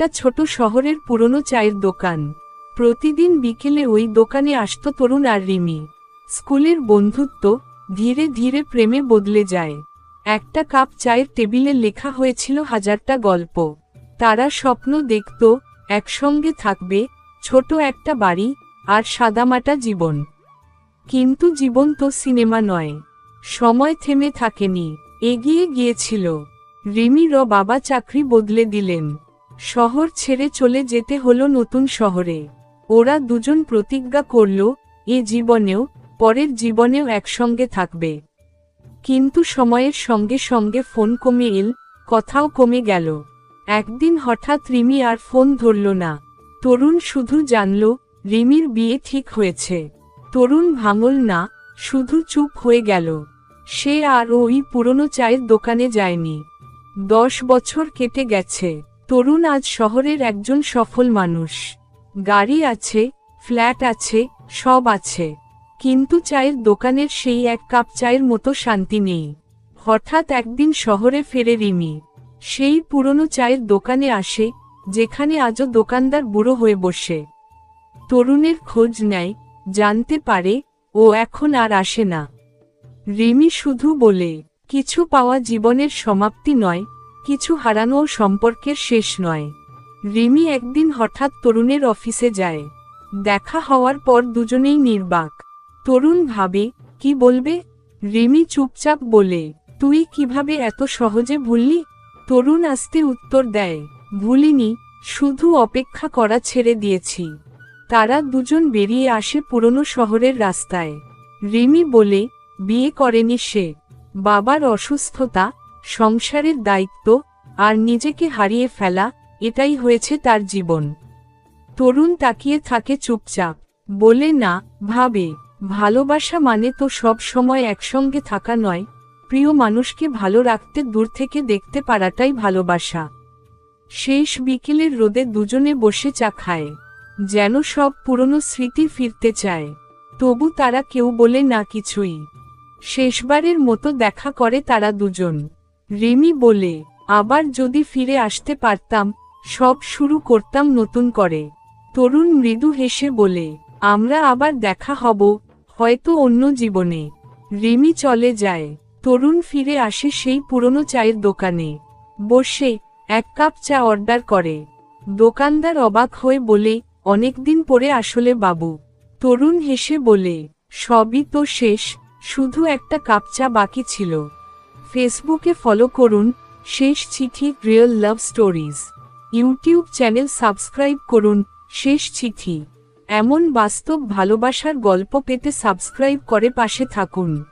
একটা ছোট শহরের পুরনো চায়ের দোকান। প্রতিদিন বিকেলে ওই দোকানে আসত তরুণ আর রিমি। স্কুলের বন্ধুত্ব ধীরে ধীরে প্রেমে বদলে যায়। একটা কাপ চায়ের টেবিলে লেখা হয়েছিল হাজারটা গল্প। তারা স্বপ্ন দেখত একসঙ্গে থাকবে, ছোট একটা বাড়ি আর সাদামাটা জীবন। কিন্তু জীবন তো সিনেমা নয়। সময় থেমে থাকেনি। এগিয়ে গিয়েছিল। রিমির বাবা চাকরি বদলে দিলেন। শহর ছেড়ে চলে যেতে হলো নতুন শহরে। ওরা দুজন প্রতিজ্ঞা করল, এ জীবনেও, পরের জীবনেও একসঙ্গে থাকবে। কিন্তু সময়ের সঙ্গে সঙ্গে ফোন কমে এল, কথাও কমে গেল। একদিন হঠাৎ রিমি আর ফোন ধরল না। তরুণ শুধু জানল, রিমির বিয়ে ঠিক হয়েছে। তরুণ ভাঙল না, শুধু চুপ হয়ে গেল। সে আর ওই পুরনো চায়ের দোকানে যায়নি। দশ বছর কেটে গেছে। তরুণ আজ শহরের একজন সফল মানুষ। গাড়ি আছে, ফ্ল্যাট আছে, সব আছে। কিন্তু চায়ের দোকানের সেই এক কাপ চায়ের মতো শান্তি নেই। হঠাৎ একদিন শহরে ফেরে রিমি। সেই পুরনো চায়ের দোকানে আসে, যেখানে আজও দোকানদার বুড়ো হয়ে বসে। তরুণের খোঁজ নেয়, জানতে পারে, ও এখন আর আসে না। রিমি শুধু বলে, কিছু পাওয়া জীবনের সমাপ্তি নয় কিছু হারানো সম্পর্কের শেষ নয়। রিমি একদিন হঠাৎ তরুণের অফিসে যায়। দেখা হওয়ার পর দুজনেই নির্বাক। তরুণ ভাবে, কি বলবে? রিমি চুপচাপ বলে, তুই কীভাবে এত সহজে ভুললি? তরুণ আসতে উত্তর দেয়, ভুলিনি, শুধু অপেক্ষা করা ছেড়ে দিয়েছি। তারা দুজন বেরিয়ে আসে পুরনো শহরের রাস্তায়। রিমি বলে, বিয়ে করেনি সে। বাবার অসুস্থতা সংসারের দায়িত্ব আর নিজেকে হারিয়ে ফেলা, এটাই হয়েছে তার জীবন। তরুণ তাকিয়ে থাকে চুপচাপ। বলে, না, ভাবে, ভালোবাসা মানে তো সব সময় একসঙ্গে থাকা নয়। প্রিয় মানুষকে ভালো রাখতে দূর থেকে দেখতে পারাটাই ভালোবাসা। শেষ বিকেলের রোদে দুজনে বসে চা খায়। যেন সব পুরনো স্মৃতি ফিরতে চায়। তবু তারা কেউ বলে, না, কিছুই। শেষবারের মতো দেখা করে তারা দুজন। রিমি বলে, আবার যদি ফিরে আসতে পারতাম, সব শুরু করতাম নতুন করে। তরুণ মৃদু হেসে বলে, আমরা আবার দেখা হব, হয়তো অন্য জীবনে। রিমি চলে যায়। তরুণ ফিরে আসে সেই পুরনো চায়ের দোকানে। বসে এক কাপ চা অর্ডার করে। দোকানদার অবাক হয়ে বলে অনেকদিন পরে আসলে বাবু। তরুণ হেসে বলে, সবই তো শেষ, শুধু একটা কাপ চা বাকি ছিল। ফেসবুকে ফলো করুন, শেষ চিঠি, real love stories. YouTube channel subscribe করুন, শেষ চিঠি। এমন বাস্তব ভালোবাসার গল্প পেতে সাবস্ক্রাইব করে পাশে থাকুন।